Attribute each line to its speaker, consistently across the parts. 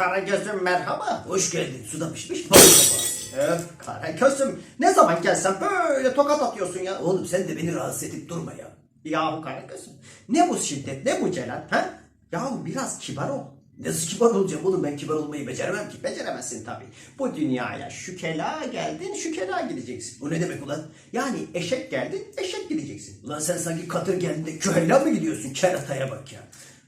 Speaker 1: Karagöz'üm merhaba.
Speaker 2: Hoş geldin. Suda pişmiş kapağı.
Speaker 1: Öf Karagöz'üm ne zaman gelsen böyle tokat atıyorsun ya.
Speaker 2: Oğlum sen de beni rahatsız edip durma ya.
Speaker 1: Yahu Karagöz'üm ne bu şiddet ne bu celal ha? Yahu biraz kibar ol.
Speaker 2: Nasıl kibar olacağım oğlum ben kibar olmayı beceremem ki.
Speaker 1: Beceremezsin tabii. Bu dünyaya şükela geldin şükela gideceksin.
Speaker 2: Bu ne demek ulan?
Speaker 1: Yani eşek geldin eşek gideceksin.
Speaker 2: Ulan sen sanki katır geldiğinde küheyla mı gidiyorsun? Kerataya bak ya.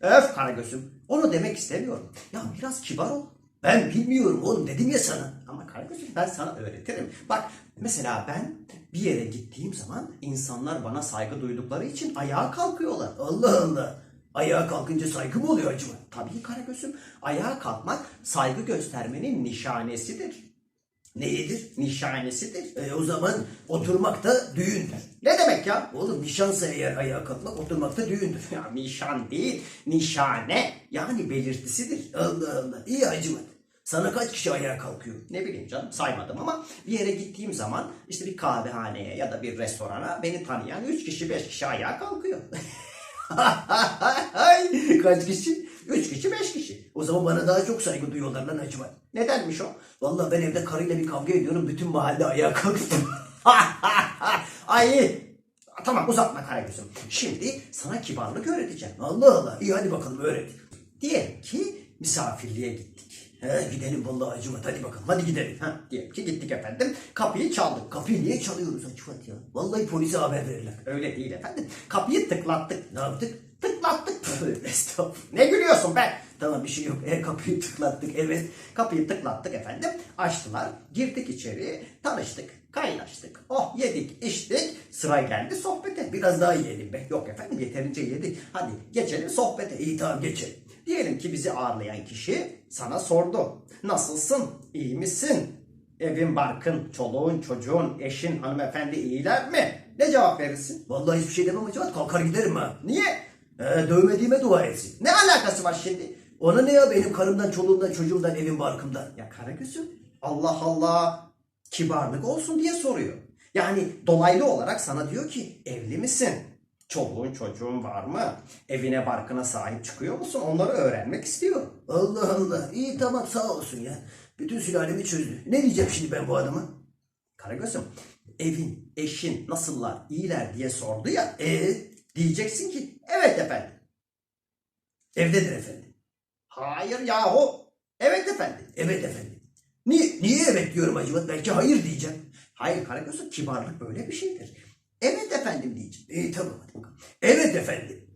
Speaker 1: Öf Karagöz'üm onu demek istemiyorum. Ya biraz kibar ol.
Speaker 2: Ben bilmiyorum oğlum dedim ya sana.
Speaker 1: Ama Karagöz'üm ben sana öğretirim. Bak mesela ben bir yere gittiğim zaman insanlar bana saygı duydukları için ayağa kalkıyorlar.
Speaker 2: Allah Allah. Ayağa kalkınca saygı mı oluyor acaba?
Speaker 1: Tabii Karagöz'üm ayağa kalkmak saygı göstermenin nişanesidir.
Speaker 2: Neyidir?
Speaker 1: Nişanesidir.
Speaker 2: E, o zaman oturmak da düğündür.
Speaker 1: Ne demek ya?
Speaker 2: Oğlum nişansa eğer ayağa kalkmak oturmak da düğündür.
Speaker 1: Ya nişan değil, nişane yani belirtisidir.
Speaker 2: Allah Allah. İyi Hacivat. Sana kaç kişi ayağa kalkıyor?
Speaker 1: Ne bileyim canım saymadım ama bir yere gittiğim zaman işte bir kahvehaneye ya da bir restorana beni tanıyan 3 kişi 5 kişi ayağa kalkıyor.
Speaker 2: Kaç kişi?
Speaker 1: 3 kişi 5 kişi.
Speaker 2: O zaman bana daha çok saygı duyuyorlar lan Hacivat.
Speaker 1: Nedenmiş o?
Speaker 2: Vallahi ben evde karıyla bir kavga ediyorum. Bütün mahalle ayağa kalktı.
Speaker 1: Ay tamam uzatma Karagöz'üm. Şimdi sana kibarlık öğreteceğim.
Speaker 2: Allah Allah. İyi hadi bakalım öğret.
Speaker 1: Diyelim ki misafirliğe gittik.
Speaker 2: He, gidelim vallahi Hacivat hadi bakalım. Hadi gidelim.
Speaker 1: Ha, diyelim ki gittik efendim. Kapıyı çaldık.
Speaker 2: Kapıyı niye çalıyoruz Hacivat ya? Vallahi polise haber verirler.
Speaker 1: Öyle değil efendim. Kapıyı tıklattık.
Speaker 2: Ne yaptık?
Speaker 1: Tıklattık.
Speaker 2: Estağfurullah.
Speaker 1: ne gülüyorsun be?
Speaker 2: Tamam bir şey yok. E, kapıyı tıklattık evet.
Speaker 1: Kapıyı tıklattık efendim. Açtılar. Girdik içeri. Tanıştık. Kaynaştık. Oh yedik içtik. Sıra geldi sohbete.
Speaker 2: Biraz daha yiyelim be.
Speaker 1: Yok efendim yeterince yedik. Hadi geçelim sohbete.
Speaker 2: İyi tamam geçelim.
Speaker 1: Diyelim ki bizi ağırlayan kişi sana sordu. Nasılsın? İyi misin? Evin barkın, çoluğun, çocuğun, eşin, hanımefendi iyiler mi? Ne cevap verirsin?
Speaker 2: Vallahi hiçbir şey demem Hacivat. Kalkar giderim ha.
Speaker 1: Niye?
Speaker 2: He, dövmediğime dua etsin.
Speaker 1: Ne alakası var şimdi?
Speaker 2: Ona ne ya benim karımdan, çoluğumdan, çocuğumdan, evim barkımdan.
Speaker 1: Ya Karagöz'üm Allah Allah kibarlık olsun diye soruyor. Yani dolaylı olarak sana diyor ki evli misin? Çoluğun çocuğun var mı? Evine barkına sahip çıkıyor musun? Onları öğrenmek istiyor.
Speaker 2: Allah Allah. İyi tamam sağ olsun ya. Bütün sülalemi çözdü. Ne diyeceğim şimdi ben bu adama?
Speaker 1: Karagöz'üm evin, eşin nasıllar, iyiler diye sordu ya.
Speaker 2: E
Speaker 1: Diyeceksin ki evet efendim.
Speaker 2: evdedir efendim.
Speaker 1: Hayır yahu. Evet efendim.
Speaker 2: Evet efendim. Niye, niye evet diyorum Hacivat? Belki hayır diyeceğim.
Speaker 1: Hayır Karagöz'üm kibarlık böyle bir şeydir. Evet efendim diyeceğim.
Speaker 2: İyi tamam hadi bakalım. Evet efendim.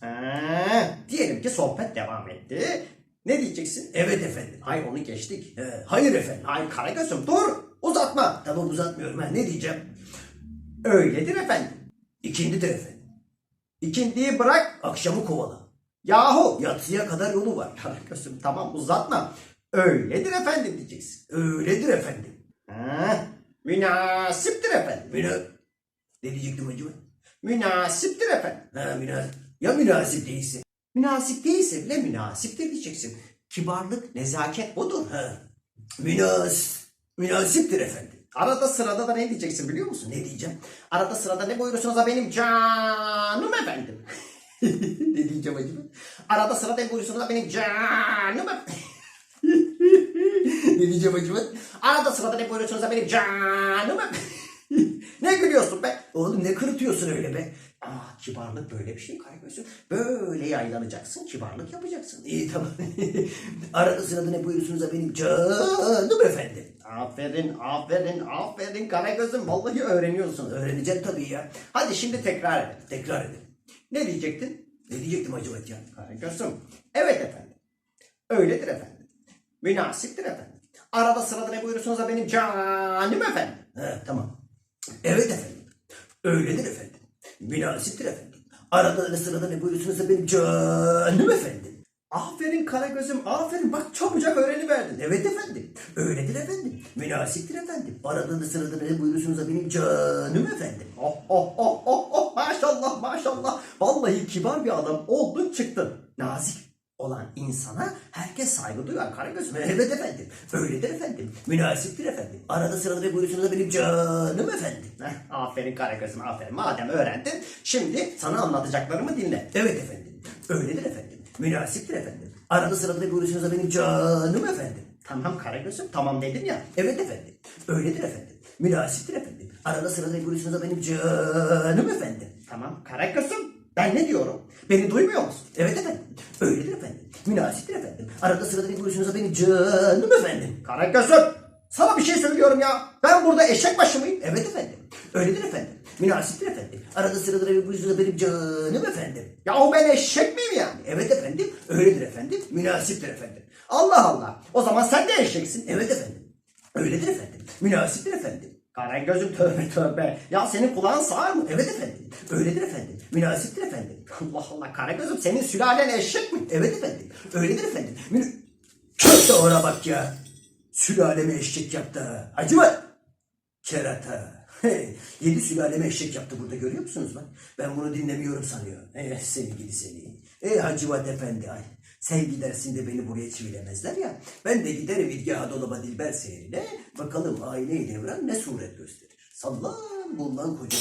Speaker 1: Ha, diyelim ki sohbet devam etti. Ne diyeceksin?
Speaker 2: Evet efendim.
Speaker 1: Hayır onu geçtik.
Speaker 2: He, hayır efendim.
Speaker 1: Hayır Karagöz'üm dur uzatma.
Speaker 2: Tamam uzatmıyorum ha. Ne diyeceğim?
Speaker 1: Öyledir efendim.
Speaker 2: İkindidir efendim.
Speaker 1: İkindiyi bırak.
Speaker 2: Akşamı kovala.
Speaker 1: Yahu.
Speaker 2: Yatsıya kadar yolu var.
Speaker 1: Karagöz'üm tamam uzatma. Öyledir efendim diyeceksin.
Speaker 2: Öyledir efendim.
Speaker 1: Ha, münasiptir efendim.
Speaker 2: Müna... Ne diyecektim Hacivat?
Speaker 1: Münasiptir efendim.
Speaker 2: Ha münasip. Ya münasip değilse?
Speaker 1: Münasip değilse bile münasiptir diyeceksin. Kibarlık, nezaket budur.
Speaker 2: Ha. Münas... Münasiptir efendim.
Speaker 1: Arada sırada da ne diyeceksin biliyor musun?
Speaker 2: Ne diyeceğim?
Speaker 1: Arada sırada ne buyurursunuz da benim canım efendim.
Speaker 2: ne diyeceğim acaba?
Speaker 1: Arada sırada ne buyurursunuz da benim canım efendim.
Speaker 2: ne diyeceğim acaba?
Speaker 1: Arada sırada ne buyurursunuz benim canım efendim. ne gülüyorsun be?
Speaker 2: Oğlum ne kırıtıyorsun öyle be?
Speaker 1: Aa, kibarlık böyle bir şey Karagöz'üm. Böyle yaylanacaksın, kibarlık yapacaksın.
Speaker 2: İyi tamam. Arada sırada ne buyursunuz da benim canım efendim.
Speaker 1: Aferin, aferin, aferin Karagöz'üm. Vallahi öğreniyorsun.
Speaker 2: Öğreneceğim tabii ya.
Speaker 1: Hadi şimdi tekrar edelim.
Speaker 2: Tekrar edelim.
Speaker 1: Ne diyecektin?
Speaker 2: Ne diyecektim acaba ya?
Speaker 1: Karagöz'üm. Evet efendim. Öyledir efendim. Münasiptir efendim. Arada sırada ne buyurursunuz da benim canım efendim.
Speaker 2: He tamam. Evet efendim. Öyledir efendim. Münasiptir efendim. Arada da sırada ne buyursunuz da benim canım efendim.
Speaker 1: Aferin Karagöz'üm, aferin. Bak çabucak öğreniverdin.
Speaker 2: Evet efendim. Öyledir efendim. Münasiptir efendim. Da sırada ne buyursunuz da benim canım efendim.
Speaker 1: Oh oh oh oh oh maşallah maşallah. Vallahi kibar bir adam oldun çıktın. Nazik olan insana herkes saygı duyar Karagöz'üm.
Speaker 2: Evet efendim. Öyledir efendim. Münasiptir efendim. Arada sırada ne buyursunuz da benim canım efendim.
Speaker 1: Heh, aferin Karagöz'üm aferin. Madem öğrendin şimdi sana anlatacaklarımı dinle.
Speaker 2: Evet efendim. Öyledir efendim. Münasiptir efendim. Arada sırada buyurursunuz benim canım efendim.
Speaker 1: Tamam Karagöz'üm tamam dedim ya.
Speaker 2: Evet efendim. Öyledir efendim. Münasiptir efendim. Arada sırada buyurursunuz benim canım efendim.
Speaker 1: Tamam Karagöz'üm ben ne diyorum? Beni duymuyor musun?
Speaker 2: Evet efendim. Öyledir efendim. Münasiptir efendim. Arada sırada buyurursunuz benim canım efendim.
Speaker 1: Karagöz'üm sana bir şey söylüyorum ya. Ben burada eşek başı mıyım?
Speaker 2: Evet efendim. Öyledir efendim. Münasiptir efendim. Arada sırada ne buyurursunuz benim canım efendim.
Speaker 1: Yahu ben eşek miyim yani?
Speaker 2: Evet efendim. Öyledir efendim. Münasiptir efendim.
Speaker 1: Allah Allah. O zaman sen de eşeksin.
Speaker 2: Evet efendim. Öyledir efendim. Münasiptir efendim.
Speaker 1: Karagöz'üm tövbe tövbe. Ya senin kulağın sağır mı?
Speaker 2: Evet efendim. Öyledir efendim. Münasiptir efendim.
Speaker 1: Allah Allah Karagöz'üm senin sülalen eşek mi?
Speaker 2: Evet efendim. Öyledir efendim. Münü... Çok da ona bak ya. Sülaleme eşek yaptı var. Kerata. Yedi sülaleme eşek yaptı burada görüyor musunuz lan? Ben bunu dinlemiyorum sanıyor. Eh sevgili seni. Eh Hacıvat Efendi ay. Sen gidersin de beni buraya çivilemezler ya. Ben de giderim İdgaha Dolaba Dilber seyrine. Bakalım aile-i devran ne suret gösterir. Sallam bundan koca.